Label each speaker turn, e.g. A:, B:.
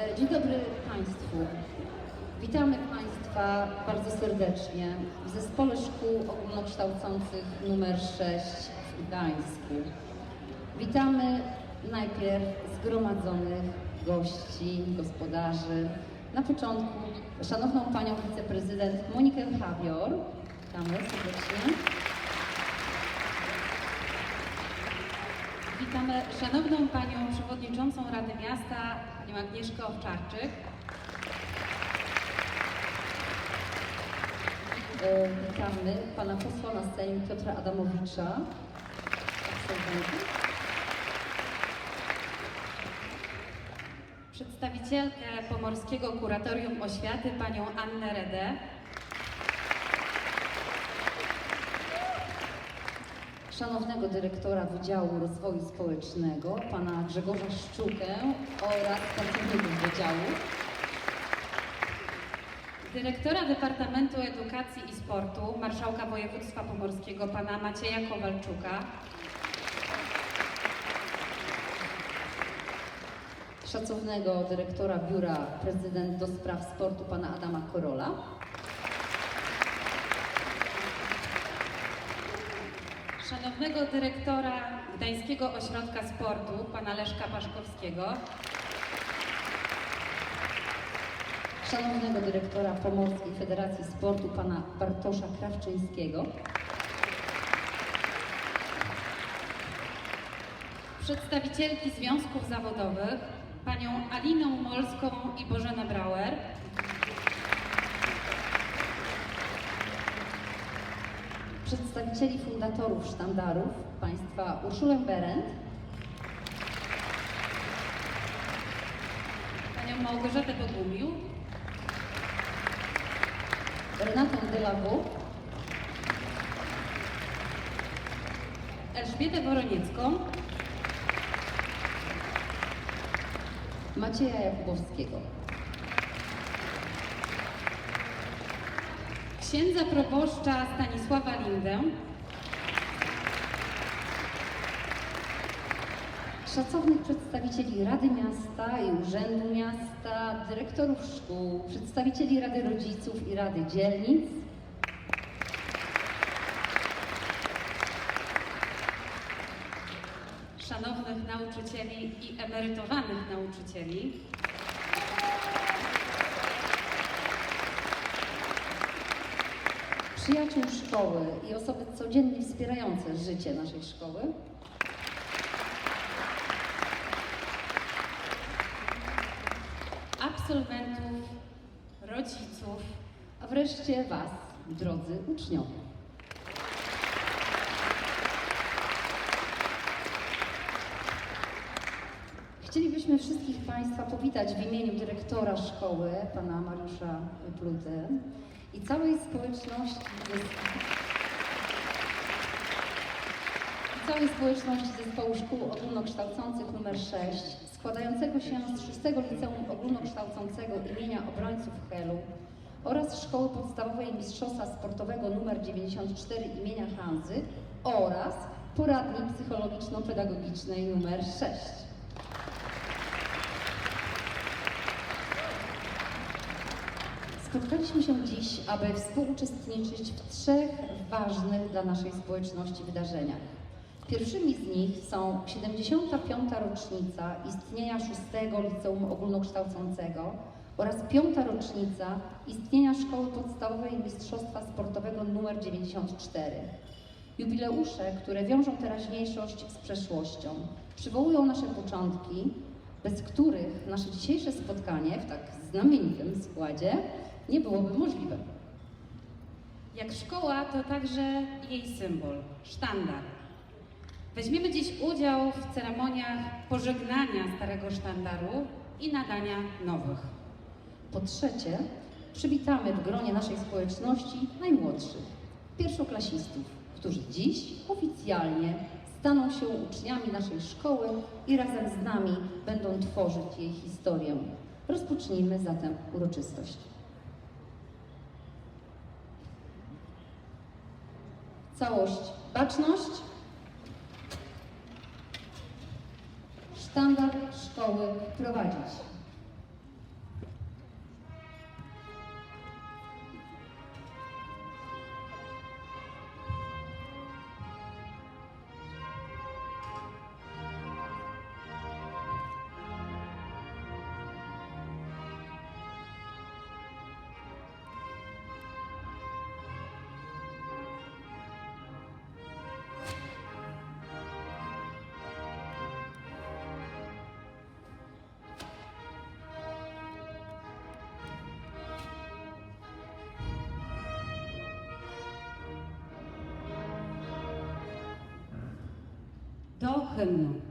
A: E, Dzień dobry Państwu. Witamy Państwa bardzo serdecznie w Zespole Szkół Ogólnokształcących nr 6 w Gdańsku. Witamy najpierw zgromadzonych gości, gospodarzy. Na początku Szanowną Panią Wiceprezydent Monikę Habior. Witamy serdecznie.
B: Witamy szanowną panią przewodniczącą Rady Miasta, panią Agnieszkę Owczarczyk.
A: E, Witamy Pana posła na Sejm Piotra Adamowicza.
B: Przedstawicielkę Pomorskiego Kuratorium Oświaty, panią Annę Redę.
A: Szanownego dyrektora Wydziału Rozwoju Społecznego, pana Grzegorza Szczukę oraz pracowników Wydziału,
B: Dyrektora Departamentu Edukacji i Sportu, Marszałka Województwa Pomorskiego, pana Macieja Kowalczuka.
A: szacownego dyrektora Biura Prezydent do Spraw Sportu, pana Adama Korola,
B: Szanownego dyrektora Gdańskiego Ośrodka Sportu, pana Leszka Paszkowskiego.
A: szanownego dyrektora Pomorskiej Federacji Sportu, pana Bartosza Krawczyńskiego,
B: Przedstawicielki związków zawodowych, panią Aliną Molską i Bożenę Brauer.
A: Przedstawicieli fundatorów sztandarów, państwa Urszulę Berend,
B: panią Małgorzatę Bogumił,
A: Renatę Delawu,
B: Elżbietę Woroniecką,
A: Macieja Jakubowskiego.
B: Księdza proboszcza Stanisława Lindę,
A: Szacownych przedstawicieli Rady Miasta i Urzędu Miasta, dyrektorów szkół, przedstawicieli Rady Rodziców i Rady Dzielnic,
B: szanownych nauczycieli i emerytowanych nauczycieli,
A: przyjaciół szkoły i osoby codziennie wspierające życie naszej szkoły,
B: absolwentów, rodziców,
A: a wreszcie Was, drodzy uczniowie. Chcielibyśmy wszystkich Państwa powitać w imieniu dyrektora szkoły, pana Mariusza Pluty i całej społeczności całej społeczności Zespołu Szkół Ogólnokształcących nr 6, składającego się z 6 Liceum Ogólnokształcącego imienia Obrońców Helu oraz Szkoły Podstawowej Mistrzostwa Sportowego nr 94 imienia Hanzy oraz Poradni Psychologiczno-Pedagogicznej nr 6. Spotkaliśmy się dziś, aby współuczestniczyć w trzech ważnych dla naszej społeczności wydarzeniach. Pierwszymi z nich są 75. rocznica istnienia 6 Liceum Ogólnokształcącego oraz 5. rocznica istnienia Szkoły Podstawowej Mistrzostwa Sportowego nr 94. Jubileusze, które wiążą teraźniejszość z przeszłością, przywołują nasze początki, bez których nasze dzisiejsze spotkanie w tak znamienitym składzie nie byłoby możliwe.
B: Jak szkoła, to także jej symbol, sztandar. Weźmiemy dziś udział w ceremoniach pożegnania starego sztandaru i nadania nowych.
A: Po trzecie, przywitamy w gronie naszej społeczności najmłodszych, pierwszoklasistów, którzy dziś oficjalnie staną się uczniami naszej szkoły i razem z nami będą tworzyć jej historię. Rozpocznijmy zatem uroczystość. Całość baczność. Sztandar szkoły prowadzić.
B: Do hymnu.